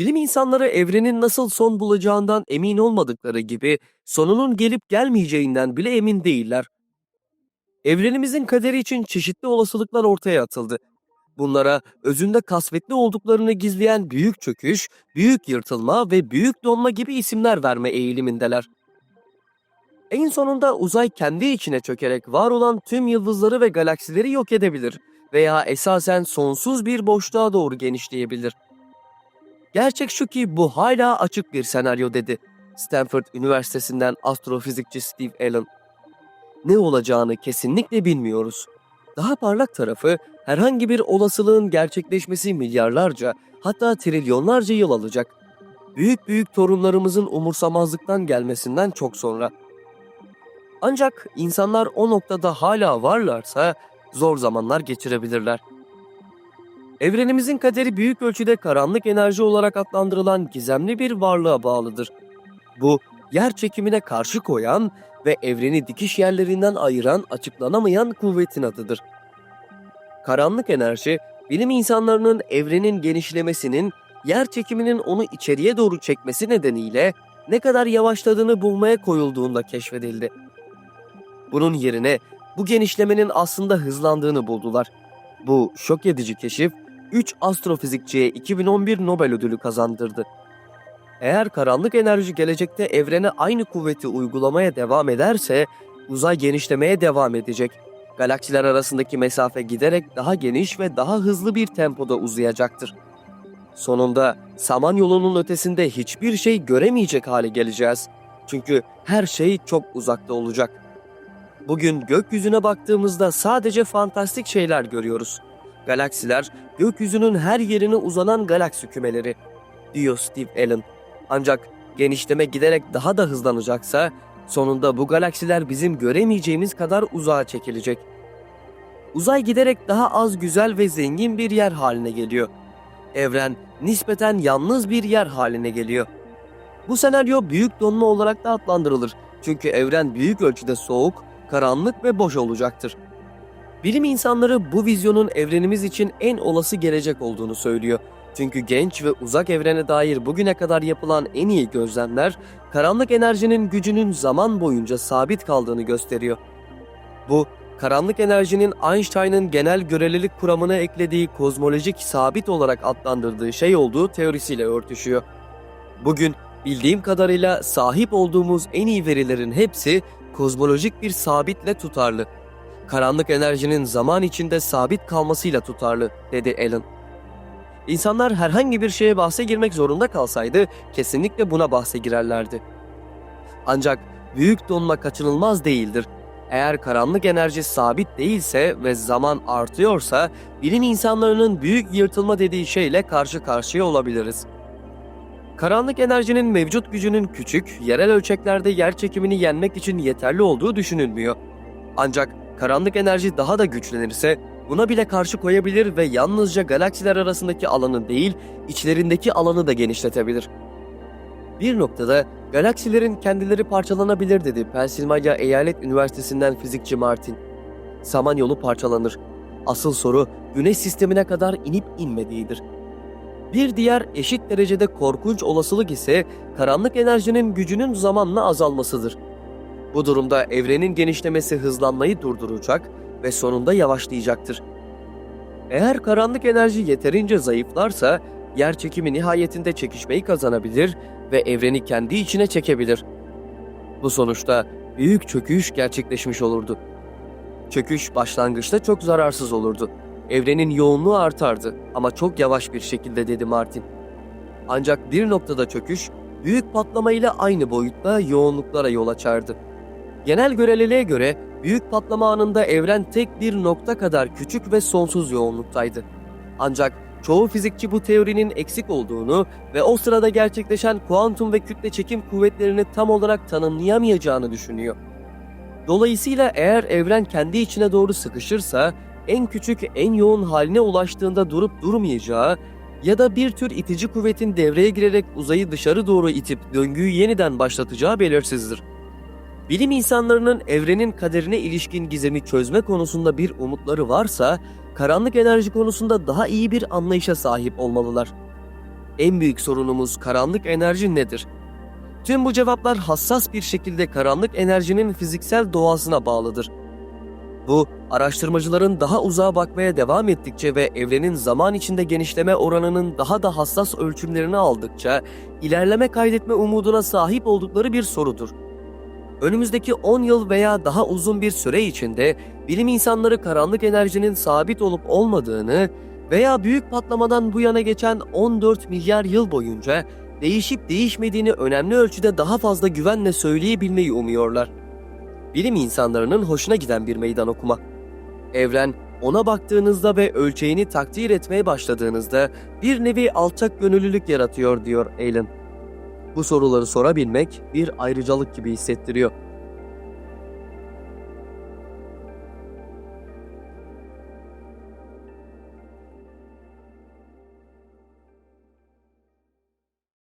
Bilim insanları evrenin nasıl son bulacağından emin olmadıkları gibi sonunun gelip gelmeyeceğinden bile emin değiller. Evrenimizin kaderi için çeşitli olasılıklar ortaya atıldı. Bunlara özünde kasvetli olduklarını gizleyen büyük çöküş, büyük yırtılma ve büyük donma gibi isimler verme eğilimindeler. En sonunda uzay kendi içine çökerek var olan tüm yıldızları ve galaksileri yok edebilir veya esasen sonsuz bir boşluğa doğru genişleyebilir. Gerçek şu ki bu hala açık bir senaryo dedi. Stanford Üniversitesi'nden astrofizikçi Steve Allen. Ne olacağını kesinlikle bilmiyoruz. Daha parlak tarafı herhangi bir olasılığın gerçekleşmesi milyarlarca hatta trilyonlarca yıl alacak. Büyük büyük torunlarımızın umursamazlıktan gelmesinden çok sonra. Ancak insanlar o noktada hala varlarsa zor zamanlar geçirebilirler. Evrenimizin kaderi büyük ölçüde karanlık enerji olarak adlandırılan gizemli bir varlığa bağlıdır. Bu, yer çekimine karşı koyan ve evreni dikiş yerlerinden ayıran açıklanamayan kuvvetin adıdır. Karanlık enerji, bilim insanlarının evrenin genişlemesinin, yer çekiminin onu içeriye doğru çekmesi nedeniyle ne kadar yavaşladığını bulmaya koyulduğunda keşfedildi. Bunun yerine bu genişlemenin aslında hızlandığını buldular. Bu şok edici keşif 3 astrofizikçiye 2011 Nobel ödülü kazandırdı. Eğer karanlık enerji gelecekte evrene aynı kuvveti uygulamaya devam ederse uzay genişlemeye devam edecek. Galaksiler arasındaki mesafe giderek daha geniş ve daha hızlı bir tempoda uzayacaktır. Sonunda Samanyolu'nun ötesinde hiçbir şey göremeyecek hale geleceğiz. Çünkü her şey çok uzakta olacak. Bugün gökyüzüne baktığımızda sadece fantastik şeyler görüyoruz. Galaksiler gökyüzünün her yerine uzanan galaksi kümeleri, diyor Steve Allen. Ancak genişleme giderek daha da hızlanacaksa sonunda bu galaksiler bizim göremeyeceğimiz kadar uzağa çekilecek. Uzay giderek daha az güzel ve zengin bir yer haline geliyor. Evren nispeten yalnız bir yer haline geliyor. Bu senaryo büyük donma olarak da adlandırılır. Çünkü evren büyük ölçüde soğuk, karanlık ve boş olacaktır. Bilim insanları bu vizyonun evrenimiz için en olası gelecek olduğunu söylüyor. Çünkü genç ve uzak evrene dair bugüne kadar yapılan en iyi gözlemler, karanlık enerjinin gücünün zaman boyunca sabit kaldığını gösteriyor. Bu, karanlık enerjinin Einstein'ın genel görelilik kuramına eklediği kozmolojik sabit olarak adlandırdığı şey olduğu teorisiyle örtüşüyor. Bugün bildiğim kadarıyla sahip olduğumuz en iyi verilerin hepsi kozmolojik bir sabitle tutarlı. Karanlık enerjinin zaman içinde sabit kalmasıyla tutarlı, dedi Allen. İnsanlar herhangi bir şeye bahse girmek zorunda kalsaydı kesinlikle buna bahse girerlerdi. Ancak büyük donma kaçınılmaz değildir. Eğer karanlık enerji sabit değilse ve zaman artıyorsa bilim insanlarının büyük yırtılma dediği şeyle karşı karşıya olabiliriz. Karanlık enerjinin mevcut gücünün küçük, yerel ölçeklerde yer çekimini yenmek için yeterli olduğu düşünülmüyor. Ancak karanlık enerji daha da güçlenirse buna bile karşı koyabilir ve yalnızca galaksiler arasındaki alanı değil, içlerindeki alanı da genişletebilir. Bir noktada galaksilerin kendileri parçalanabilir dedi Pensilvanya Eyalet Üniversitesi'nden fizikçi Martin. Samanyolu parçalanır. Asıl soru güneş sistemine kadar inip inmediğidir. Bir diğer eşit derecede korkunç olasılık ise karanlık enerjinin gücünün zamanla azalmasıdır. Bu durumda evrenin genişlemesi hızlanmayı durduracak ve sonunda yavaşlayacaktır. Eğer karanlık enerji yeterince zayıflarsa yer çekimi nihayetinde çekişmeyi kazanabilir ve evreni kendi içine çekebilir. Bu sonuçta büyük çöküş gerçekleşmiş olurdu. Çöküş başlangıçta çok zararsız olurdu. Evrenin yoğunluğu artardı ama çok yavaş bir şekilde dedi Martin. Ancak bir noktada çöküş büyük patlamayla aynı boyutta yoğunluklara yol açardı. Genel göreliliğe göre büyük patlama anında evren tek bir nokta kadar küçük ve sonsuz yoğunluktaydı. Ancak çoğu fizikçi bu teorinin eksik olduğunu ve o sırada gerçekleşen kuantum ve kütle çekim kuvvetlerini tam olarak tanımlayamayacağını düşünüyor. Dolayısıyla eğer evren kendi içine doğru sıkışırsa en küçük en yoğun haline ulaştığında durup durmayacağı ya da bir tür itici kuvvetin devreye girerek uzayı dışarı doğru itip döngüyü yeniden başlatacağı belirsizdir. Bilim insanlarının evrenin kaderine ilişkin gizemi çözme konusunda bir umutları varsa, karanlık enerji konusunda daha iyi bir anlayışa sahip olmalılar. En büyük sorunumuz karanlık enerji nedir? Tüm bu cevaplar hassas bir şekilde karanlık enerjinin fiziksel doğasına bağlıdır. Bu, araştırmacıların daha uzağa bakmaya devam ettikçe ve evrenin zaman içinde genişleme oranının daha da hassas ölçümlerini aldıkça ilerleme kaydetme umuduna sahip oldukları bir sorudur. Önümüzdeki 10 yıl veya daha uzun bir süre içinde bilim insanları karanlık enerjinin sabit olup olmadığını veya büyük patlamadan bu yana geçen 14 milyar yıl boyunca değişip değişmediğini önemli ölçüde daha fazla güvenle söyleyebilmeyi umuyorlar. Bilim insanlarının hoşuna giden bir meydan okuma. Evren ona baktığınızda ve ölçeğini takdir etmeye başladığınızda bir nevi alçak gönüllülük yaratıyor diyor Alan. Bu soruları sorabilmek bir ayrıcalık gibi hissettiriyor.